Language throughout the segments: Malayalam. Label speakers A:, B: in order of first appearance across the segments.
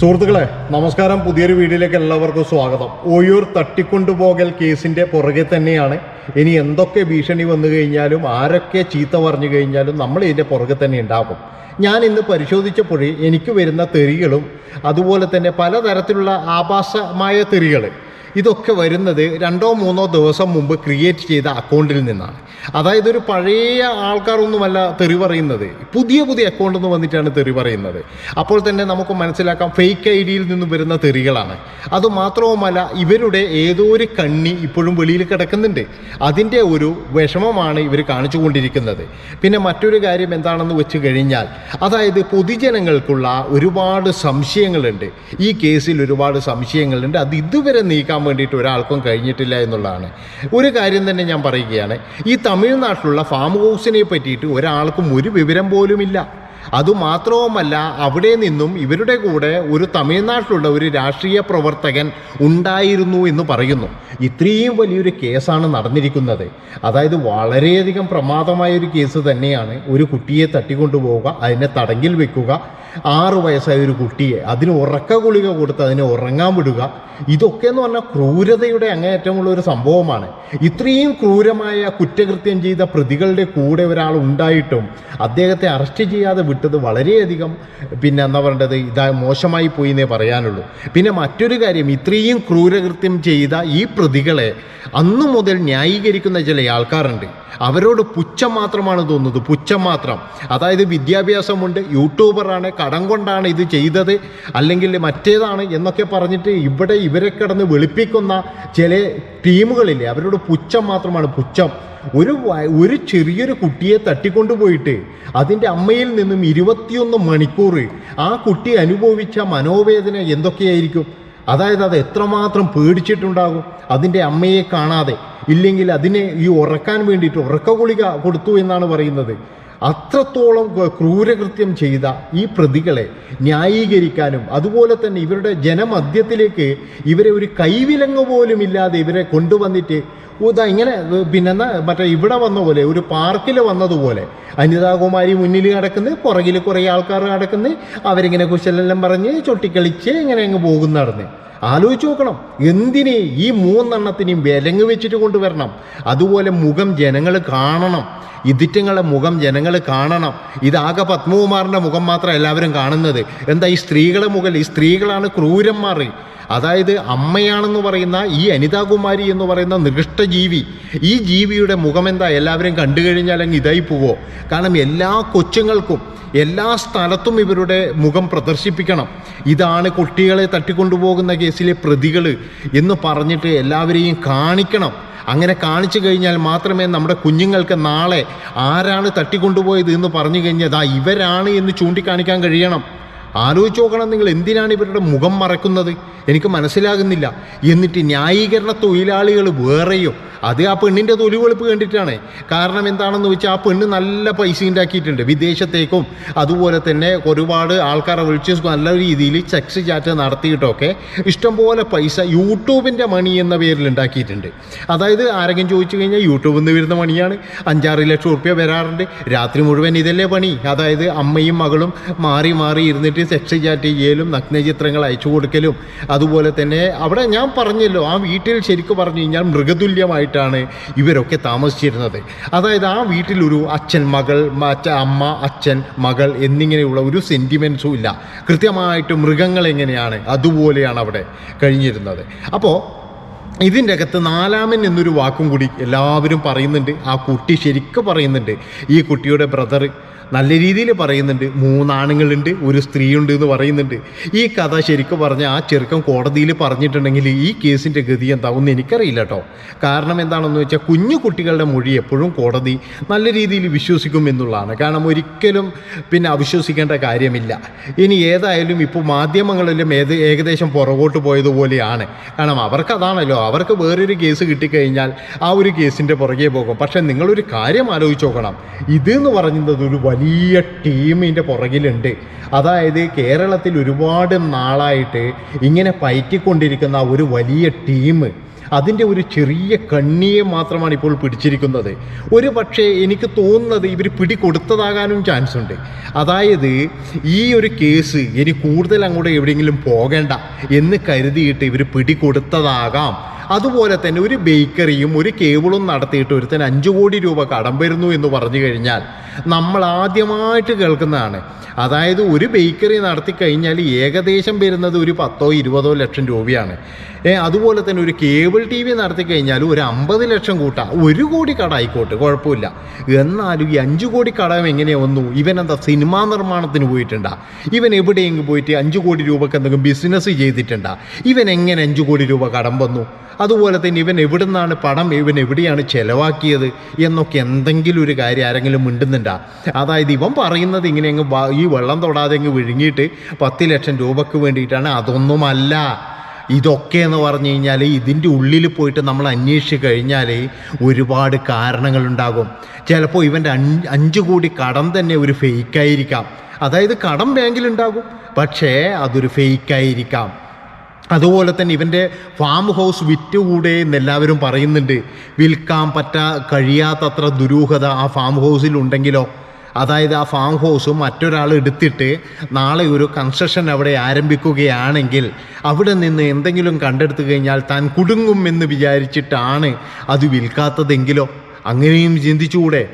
A: സുഹൃത്തുക്കളെ നമസ്കാരം. പുതിയൊരു വീഡിയോയിലേക്ക് എല്ലാവർക്കും സ്വാഗതം. ഓയൂർ തട്ടിക്കൊണ്ടുപോകൽ കേസിന്റെ പുറകെ തന്നെയാണ്. ഇനി എന്തൊക്കെ ഭീഷണി വന്നു കഴിഞ്ഞാലും ആരൊക്കെ ചീത്ത പറഞ്ഞു കഴിഞ്ഞാലും നമ്മൾ ഇതിന്റെ പുറകെ തന്നെ ഉണ്ടാകും. ഞാൻ ഇന്ന് പരിശോധിച്ചപ്പോഴേ എനിക്ക് വരുന്ന തെറികളും അതുപോലെ തന്നെ പലതരത്തിലുള്ള ആഭാസമായ തെറികൾ ഇതൊക്കെ വരുന്നത് രണ്ടോ മൂന്നോ ദിവസം മുമ്പ് ക്രിയേറ്റ് ചെയ്ത അക്കൗണ്ടിൽ നിന്നാണ്. അതായത് ഒരു പഴയ ആൾക്കാരൊന്നുമല്ല തെറി പറയുന്നത്. പുതിയ പുതിയ അക്കൗണ്ടിൽ നിന്ന് വന്നിട്ടാണ് തെറി പറയുന്നത്. അപ്പോൾ തന്നെ നമുക്ക് മനസ്സിലാക്കാം ഫേക്ക് ഐ ഡിയിൽ നിന്ന് വരുന്ന തെറികളാണ്. അതുമാത്രവുമല്ല ഇവരുടെ ഏതോ ഒരു കണ്ണി ഇപ്പോഴും വെളിയിൽ കിടക്കുന്നുണ്ട്. അതിന്റെ ഒരു വിഷമമാണ് ഇവർ കാണിച്ചുകൊണ്ടിരിക്കുന്നത്. പിന്നെ മറ്റൊരു കാര്യം എന്താണെന്ന് വെച്ച് കഴിഞ്ഞാൽ അതായത് പൊതുജനങ്ങൾക്കുള്ള ഒരുപാട് സംശയങ്ങളുണ്ട്. ഈ കേസിൽ ഒരുപാട് സംശയങ്ങളുണ്ട്. അത് ഇതുവരെ നീക്കാൻ വേണ്ടിയിട്ട് ഒരാൾക്കും കഴിഞ്ഞിട്ടില്ല എന്നുള്ളതാണ്. ഒരു കാര്യം തന്നെ ഞാൻ പറയുകയാണ്. ഈ തമിഴ്നാട്ടിലുള്ള ഫാം ഹൗസിനെ പറ്റിയിട്ട് ഒരാൾക്കും ഒരു വിവരം പോലുമില്ല. അതുമാത്രവുമല്ല അവിടെ നിന്നും ഇവരുടെ കൂടെ ഒരു തമിഴ്നാട്ടിലുള്ള ഒരു രാഷ്ട്രീയ പ്രവർത്തകൻ ഉണ്ടായിരുന്നു എന്ന് പറയുന്നു. ഇത്രയും വലിയൊരു കേസാണ് നടന്നിരിക്കുന്നത്. അതായത് വളരെയധികം പ്രമാദമായ ഒരു കേസ് തന്നെയാണ് ഒരു കുട്ടിയെ തട്ടിക്കൊണ്ടുപോവുക അതിനെ തടങ്കിൽ വെക്കുക ആറ് വയസ്സായ ഒരു കുട്ടിയെ അതിന് ഉറക്ക ഗുളിക കൊടുത്ത് അതിനെ ഉറങ്ങാൻ വിടുക ഇതൊക്കെ എന്ന് പറഞ്ഞാൽ ക്രൂരതയുടെ അങ്ങേയറ്റമുള്ള ഒരു സംഭവമാണ്. ഇത്രയും ക്രൂരമായ കുറ്റകൃത്യം ചെയ്ത പ്രതികളുടെ കൂടെ ഒരാൾ ഉണ്ടായിട്ടും അദ്ദേഹത്തെ അറസ്റ്റ് ചെയ്യാതെ വിട്ടത് വളരെയധികം പിന്നെ എന്താ പറയേണ്ടത് ഇതാ മോശമായി പോയി എന്നേ പറയാനുള്ളൂ. പിന്നെ മറ്റൊരു കാര്യം ഇത്രയും ക്രൂരകൃത്യം ചെയ്ത ഈ പ്രതികളെ അന്നു മുതൽ ന്യായീകരിക്കുന്ന ചില ആൾക്കാരുണ്ട്. അവരോട് പുച്ഛം മാത്രമാണ് തോന്നുന്നത് പുച്ഛം മാത്രം. അതായത് വിദ്യാഭ്യാസമുണ്ട് യൂട്യൂബറാണ് കടം കൊണ്ടാണ് ഇത് ചെയ്തത്. അല്ലെങ്കിൽ മറ്റേതാണ് എന്നൊക്കെ പറഞ്ഞിട്ട് ഇവിടെ ഇവരെ കിടന്ന് വെളുപ്പിക്കുന്ന ചില ടീമുകളില്ലേ അവരോട് പുച്ഛം മാത്രമാണ് പുച്ഛം. ഒരു ഒരു ചെറിയൊരു കുട്ടിയെ തട്ടിക്കൊണ്ടുപോയിട്ട് അതിന്റെ അമ്മയിൽ നിന്നും ഇരുപത്തിയൊന്ന് മണിക്കൂർ ആ കുട്ടി അനുഭവിച്ച മനോവേദന എന്തൊക്കെയായിരിക്കും? അതായത് അത് എത്രമാത്രം പേടിച്ചിട്ടുണ്ടാകും? അതിന്റെ അമ്മയെ കാണാതെ. ഇല്ലെങ്കിൽ അതിനെ ഈ ഉറക്കാൻ വേണ്ടിയിട്ട് ഉറക്ക ഗുളിക കൊടുത്തു എന്നാണ് പറയുന്നത്. അത്രത്തോളം ക്രൂരകൃത്യം ചെയ്ത ഈ പ്രതികളെ ന്യായീകരിക്കാനും അതുപോലെ തന്നെ ഇവരുടെ ജനമധ്യത്തിലേക്ക് ഇവരെ ഒരു കൈവിലങ്ങ് പോലും ഇല്ലാതെ ഇവരെ കൊണ്ടുവന്നിട്ട് ഇതാ ഇങ്ങനെ പിന്നെ എന്നാ മറ്റേ ഇവിടെ വന്ന പോലെ ഒരു പാർക്കിൽ വന്നതുപോലെ അനിതാകുമാരി മുന്നിൽ കിടക്കുന്ന പുറകിൽ കുറേ ആൾക്കാർ കിടക്കുന്നത് അവരിങ്ങനെ കുശലെല്ലാം പറഞ്ഞ് ചൊട്ടിക്കളിച്ച് ഇങ്ങനെ അങ്ങ് പോകുന്നു നടന്ന്. ആലോചിച്ച് നോക്കണം. എന്തിനെ ഈ മൂന്നെണ്ണത്തിനെയും വിലങ്ങ് വെച്ചിട്ട് കൊണ്ടുവരണം? അതുപോലെ മുഖം ജനങ്ങൾ കാണണം. ഇതിറ്റങ്ങളെ മുഖം ജനങ്ങൾ കാണണം. ഇതാകെ പത്മകുമാറിന്റെ മുഖം മാത്രം എല്ലാവരും കാണുന്നത്. എന്താ ഈ സ്ത്രീകളെ മുഖം? ഈ സ്ത്രീകളാണ് ക്രൂരന്മാർ അതായത് അമ്മയാണെന്ന് പറയുന്ന ഈ അനിതാകുമാരി എന്ന് പറയുന്ന നികൃഷ്ട ജീവി ഈ ജീവിയുടെ മുഖമെന്താ? എല്ലാവരും കണ്ടു കഴിഞ്ഞാൽ അങ്ങ് ഇതായി പോവോ? കാരണം എല്ലാ കൊച്ചുങ്ങൾക്കും എല്ലാ സ്ഥലത്തും ഇവരുടെ മുഖം പ്രദർശിപ്പിക്കണം. ഇതാണ് കുട്ടികളെ തട്ടിക്കൊണ്ടുപോകുന്ന കേസിലെ പ്രതികൾ എന്ന് പറഞ്ഞിട്ട് എല്ലാവരെയും കാണിക്കണം. അങ്ങനെ കാണിച്ചു കഴിഞ്ഞാൽ മാത്രമേ നമ്മുടെ കുഞ്ഞുങ്ങൾക്ക് നാളെ ആരാണ് തട്ടിക്കൊണ്ടുപോയത് എന്ന് പറഞ്ഞു കഴിഞ്ഞാൽ ഇവരാണ് എന്ന് ചൂണ്ടിക്കാണിക്കാൻ കഴിയണം. ആലോചിച്ച് നോക്കണം നിങ്ങൾ എന്തിനാണ് ഇവരുടെ മുഖം മറക്കുന്നത്? എനിക്ക് മനസ്സിലാകുന്നില്ല. എന്നിട്ട് ന്യായീകരണ തൊഴിലാളികൾ വേറെയോ. അത് ആ പെണ്ണിന്റെ തൊലിവെളുപ്പ് കണ്ടിട്ടാണ്. കാരണം എന്താണെന്ന് വെച്ചാൽ ആ പെണ്ണ് നല്ല പൈസ ഉണ്ടാക്കിയിട്ടുണ്ട് വിദേശത്തേക്കും. അതുപോലെ തന്നെ ഒരുപാട് ആൾക്കാരെ വിളിച്ച് നല്ല രീതിയിൽ സെക്സ് ചാറ്റ് നടത്തിയിട്ടൊക്കെ ഇഷ്ടംപോലെ പൈസ യൂട്യൂബിന്റെ മണി എന്ന പേരിൽ ഉണ്ടാക്കിയിട്ടുണ്ട്. അതായത് ആരെങ്കിലും ചോദിച്ചു കഴിഞ്ഞാൽ യൂട്യൂബിൽ നിന്ന് വരുന്ന മണിയാണ്. അഞ്ചാറ് ലക്ഷം റുപ്യ വരാറുണ്ട്. രാത്രി മുഴുവൻ ഇതല്ലേ പണി? അതായത് അമ്മയും മകളും മാറി മാറി ഇരുന്നിട്ട് സെക്സ് ചാറ്റ് ചെയ്യലും നഗ്നചിത്രങ്ങൾ അയച്ചു കൊടുക്കലും. അതുപോലെ തന്നെ അവിടെ ഞാൻ പറഞ്ഞല്ലോ ആ വീട്ടിൽ ശരിക്കും പറഞ്ഞു കഴിഞ്ഞാൽ മൃഗതുല്യമായിട്ടാണ് ഇവരൊക്കെ താമസിച്ചിരുന്നത്. അതായത് ആ വീട്ടിലൊരു അച്ഛൻ മകൾ മറ്റ അമ്മ അച്ഛൻ മകൾ എന്നിങ്ങനെയുള്ള ഒരു സെന്റിമെൻസും ഇല്ല. കൃത്യമായിട്ട് മൃഗങ്ങൾ എങ്ങനെയാണ് അതുപോലെയാണ് അവിടെ കഴിഞ്ഞിരുന്നത്. അപ്പോൾ ഇതിന്റെ അകത്ത് നാലാമൻ എന്നൊരു വാക്കും കൂടി എല്ലാവരും പറയുന്നുണ്ട്. ആ കുട്ടി ശരിക്കും പറയുന്നുണ്ട്. ഈ കുട്ടിയുടെ ബ്രദർ നല്ല രീതിയിൽ പറയുന്നുണ്ട് മൂന്നാണുങ്ങളുണ്ട് ഒരു സ്ത്രീയുണ്ട് എന്ന് പറയുന്നുണ്ട്. ഈ കഥ ശരിക്കും പറഞ്ഞാൽ ആ ചെറുക്കം കോടതിയിൽ പറഞ്ഞിട്ടുണ്ടെങ്കിൽ ഈ കേസിന്റെ ഗതി എന്താവും എനിക്കറിയില്ല കേട്ടോ കാരണം എന്താണെന്ന് വെച്ചാൽ കുഞ്ഞു കുട്ടികളുടെ മൊഴി എപ്പോഴും കോടതി നല്ല രീതിയിൽ വിശ്വസിക്കും എന്നുള്ളതാണ്. കാരണം ഒരിക്കലും പിന്നെ അവിശ്വസിക്കേണ്ട കാര്യമില്ല. ഇനി ഏതായാലും ഇപ്പോൾ മാധ്യമങ്ങളിലും ഏത് ഏകദേശം പുറകോട്ട് പോയതുപോലെയാണ്. കാരണം അവർക്ക് അതാണല്ലോ അവർക്ക് വേറൊരു കേസ് കിട്ടിക്കഴിഞ്ഞാൽ ആ ഒരു കേസിന്റെ പുറകെ പോകും. പക്ഷേ നിങ്ങളൊരു കാര്യം ആലോചിച്ച് നോക്കണം. ഇതെന്ന് പറയുന്നത് ഒരു വലിയ ടീമിന്റെ പുറകിലുണ്ട്. അതായത് കേരളത്തിൽ ഒരുപാട് നാളായിട്ട് ഇങ്ങനെ പയറ്റിക്കൊണ്ടിരിക്കുന്ന ഒരു വലിയ ടീം അതിന്റെ ഒരു ചെറിയ കണ്ണിയെ മാത്രമാണ് ഇപ്പോൾ പിടിച്ചിരിക്കുന്നത്. ഒരു പക്ഷേ എനിക്ക് തോന്നുന്നത് ഇവർ പിടികൊടുത്തതാകാനും ചാൻസ് ഉണ്ട്. അതായത് ഈ ഒരു കേസ് ഇനി കൂടുതൽ അങ്ങോട്ട് എവിടെയെങ്കിലും പോകേണ്ട എന്ന് കരുതിയിട്ട് ഇവർ പിടി കൊടുത്തതാകാം അതുപോലെ തന്നെ ഒരു ബേക്കറിയും ഒരു കേബിളും നടത്തിയിട്ട് ഒരുത്തൻ അഞ്ച് കോടി രൂപ കടം വരുന്നു എന്ന് പറഞ്ഞു കഴിഞ്ഞാൽ നമ്മൾ ആദ്യമായിട്ട് കേൾക്കുന്നതാണ്. അതായത് ഒരു ബേക്കറി നടത്തി കഴിഞ്ഞാൽ ഏകദേശം വരുന്നത് ഒരു പത്തോ ഇരുപതോ ലക്ഷം രൂപയാണ്. അതുപോലെ തന്നെ ഒരു കേബിൾ ടി വി നടത്തി കഴിഞ്ഞാൽ ഒരു അമ്പത് ലക്ഷം കൂട്ടാം. ഒരു കോടി കട ആയിക്കോട്ടെ കുഴപ്പമില്ല. എന്നാലും ഈ അഞ്ചു കോടി കടം എങ്ങനെ വന്നു? ഇവൻ എന്താ സിനിമാ നിർമ്മാണത്തിന് പോയിട്ടുണ്ടാ? ഇവൻ എവിടെയെങ്കിലും പോയിട്ട് അഞ്ചു കോടി രൂപക്ക് എന്തെങ്കിലും ബിസിനസ് ചെയ്തിട്ടുണ്ടാ? ഇവൻ എങ്ങനെ അഞ്ചു കോടി രൂപ കടം വന്നു? അതുപോലെ തന്നെ ഇവൻ എവിടെ നിന്നാണ് പണം ഇവൻ എവിടെയാണ് ചിലവാക്കിയത് എന്നൊക്കെ എന്തെങ്കിലും ഒരു കാര്യം ആരെങ്കിലും മിണ്ടുന്നുണ്ടാ? അതായത് ഇവൻ പറയുന്നത് ഇങ്ങനെ അങ്ങ് ഈ വെള്ളം തൊടാതെ അങ്ങ് വിഴുങ്ങിയിട്ട് പത്ത് ലക്ഷം രൂപയ്ക്ക് വേണ്ടിയിട്ടാണ്. അതൊന്നുമല്ല. ഇതൊക്കെ എന്ന് പറഞ്ഞു കഴിഞ്ഞാൽ ഇതിന്റെ ഉള്ളിൽ പോയിട്ട് നമ്മൾ അന്വേഷിച്ച് കഴിഞ്ഞാൽ ഒരുപാട് കാരണങ്ങളുണ്ടാകും ചിലപ്പോൾ ഇവന്റെ അഞ്ച് അഞ്ച് കോടി കടം തന്നെ ഒരു ഫേക്കായിരിക്കാം അതായത് കടം ബാങ്കിലുണ്ടാകും പക്ഷേ അതൊരു ഫേക്കായിരിക്കാം അതുപോലെ തന്നെ ഇവന്റെ ഫാം ഹൗസ് വിറ്റുകൂടെ എന്നെല്ലാവരും പറയുന്നുണ്ട്. വിൽക്കാൻ പറ്റാ കഴിയാത്തത്ര ദുരൂഹത ആ ഫാം ഹൗസിൽ ഉണ്ടെങ്കിലോ? അതായത് ആ ഫാം ഹൗസ് മറ്റൊരാൾ എടുത്തിട്ട് നാളെ ഒരു കൺസ്ട്രക്ഷൻ അവിടെ ആരംഭിക്കുകയാണെങ്കിൽ അവിടെ നിന്ന് എന്തെങ്കിലും കണ്ടെടുത്തു കഴിഞ്ഞാൽ താൻ കുടുങ്ങും എന്ന് വിചാരിച്ചിട്ടാണ് അത് വിൽക്കാത്തതെങ്കിലോ? അങ്ങനെയും ചിന്തിച്ചുകൂടെ?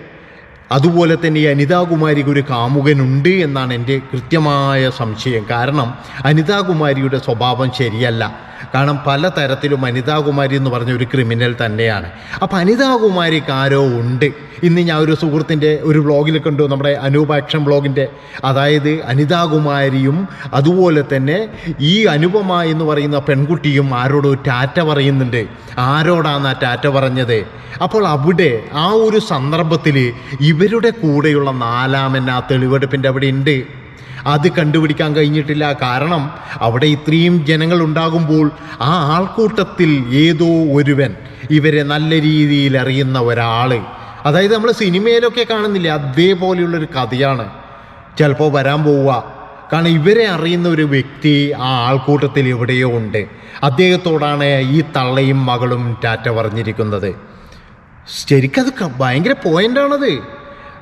A: അതുപോലെ തന്നെ ഈ അനിതാകുമാരിക്ക് ഒരു കാമുകനുണ്ട് എന്നാണ് എന്റെ കൃത്യമായ സംശയം. കാരണം അനിതാകുമാരിയുടെ സ്വഭാവം ശരിയല്ല. കാരണം പല തരത്തിലും അനിതാകുമാരി എന്ന് പറഞ്ഞ ഒരു ക്രിമിനൽ തന്നെയാണ്. അപ്പോൾ അനിതാകുമാരിക്ക് ആരോ ഉണ്ട്. ഇന്ന് ഞാൻ ഒരു സുഹൃത്തിന്റെ ഒരു വ്ളോഗിൽ കണ്ടു. നമ്മുടെ അനൂപ് ആക്ഷൻ അതായത് അനിതാകുമാരിയും അതുപോലെ തന്നെ ഈ അനുപമ എന്ന് പറയുന്ന പെൺകുട്ടിയും ആരോടോ ടാറ്റ പറയുന്നുണ്ട്. ആരോടാണ് ആ ടാറ്റ പറഞ്ഞത്? അപ്പോൾ അവിടെ ആ ഒരു സന്ദർഭത്തിൽ ഇവരുടെ കൂടെയുള്ള നാലാമൻ ആ തെളിവെടുപ്പിന്റെ അവിടെ ഉണ്ട്. അത് കണ്ടുപിടിക്കാൻ കഴിഞ്ഞിട്ടില്ല. കാരണം അവിടെ ഇത്രയും ജനങ്ങൾ ഉണ്ടാകുമ്പോൾ ആ ആൾക്കൂട്ടത്തിൽ ഏതോ ഒരുവൻ ഇവരെ നല്ല രീതിയിൽ അറിയുന്ന ഒരാൾ അതായത് നമ്മൾ സിനിമയിലൊക്കെ കാണുന്നില്ലേ അതേപോലെയുള്ളൊരു കഥയാണ്. ചിലപ്പോൾ വരാൻ പോവുക. കാരണം ഇവരെ അറിയുന്ന ഒരു വ്യക്തി ആ ആൾക്കൂട്ടത്തിൽ എവിടെയോ ഉണ്ട്. അദ്ദേഹത്തോടാണ് ഈ തള്ളയും മകളും ടാറ്റ പറഞ്ഞിരിക്കുന്നത്. ശരിക്കും അത് ക- ഭയങ്കര പോയിന്റാണത്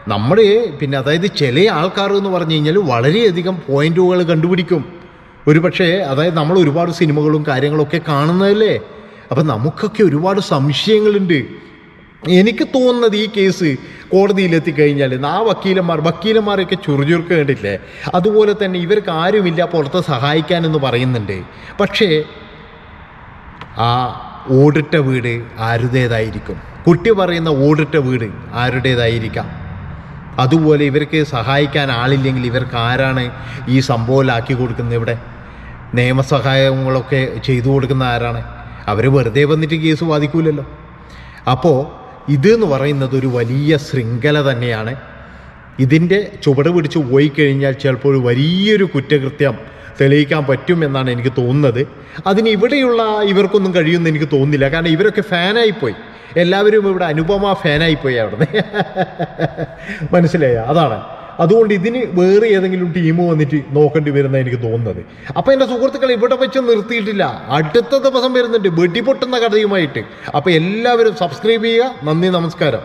A: നമ്മൾ പിന്നെ അതായത് ചില ആൾക്കാർ എന്ന് പറഞ്ഞു കഴിഞ്ഞാൽ വളരെയധികം പോയിന്റുകൾ കണ്ടുപിടിക്കും. ഒരു പക്ഷേ അതായത് നമ്മൾ ഒരുപാട് സിനിമകളും കാര്യങ്ങളൊക്കെ കാണുന്നതല്ലേ? അപ്പം നമുക്കൊക്കെ ഒരുപാട് സംശയങ്ങളുണ്ട്. എനിക്ക് തോന്നുന്നത് ഈ കേസ് കോടതിയിലെത്തി കഴിഞ്ഞാൽ ആ വക്കീലന്മാർ വക്കീലന്മാരൊക്കെ ചുറുചുറുക്ക് കണ്ടില്ലേ അതുപോലെ തന്നെ ഇവർക്ക് ആരുമില്ല പുറത്ത് സഹായിക്കാനെന്ന് പറയുന്നുണ്ട്. പക്ഷേ ആ ഓടിട്ട വീട് ആരുടേതായിരിക്കും? കുട്ടി പറയുന്ന ഓടിട്ട വീട് ആരുടേതായിരിക്കാം? അതുപോലെ ഇവർക്ക് സഹായിക്കാൻ ആളില്ലെങ്കിൽ ഇവർക്ക് ആരാണ് ഈ സംഭവത്തിലാക്കി കൊടുക്കുന്നത് ഇവിടെ? നിയമസഹായങ്ങളൊക്കെ ചെയ്തു കൊടുക്കുന്ന ആരാണ്? അവർ വെറുതെ വന്നിട്ട് കേസ് ബാധിക്കൂലല്ലോ അപ്പോൾ എന്ന് പറയുന്നത് ഒരു വലിയ ശൃംഖല തന്നെയാണ്. ഇതിന്റെ ചുവട് പിടിച്ച് പോയി കഴിഞ്ഞാൽ ചിലപ്പോൾ ഒരു വലിയൊരു കുറ്റകൃത്യം തെളിയിക്കാൻ പറ്റുമെന്നാണ് എനിക്ക് തോന്നുന്നത്. അതിന് ഇവിടെയുള്ള ഇവർക്കൊന്നും കഴിയുമെന്ന് എനിക്ക് തോന്നുന്നില്ല. കാരണം ഇവരൊക്കെ ഫാനായിപ്പോയി എല്ലാവരും ഇവിടെ അനുപമ ഫാനായിപ്പോയി അവിടുന്ന്. മനസ്സിലായ? അതാണ്. അതുകൊണ്ട് ഇതിന് വേറെ ഏതെങ്കിലും ടീം വന്നിട്ട് നോക്കേണ്ടി വരുന്ന എനിക്ക് തോന്നുന്നത്. അപ്പം എന്റെ സുഹൃത്തുക്കൾ ഇവിടെ വെച്ച് നിർത്തിയിട്ടില്ല. അടുത്ത ദിവസം വരുന്നുണ്ട്. വെടിപൊട്ടുന്ന കഥയുമായിട്ട്. അപ്പോൾ എല്ലാവരും സബ്സ്ക്രൈബ് ചെയ്യുക. നന്ദി നമസ്കാരം.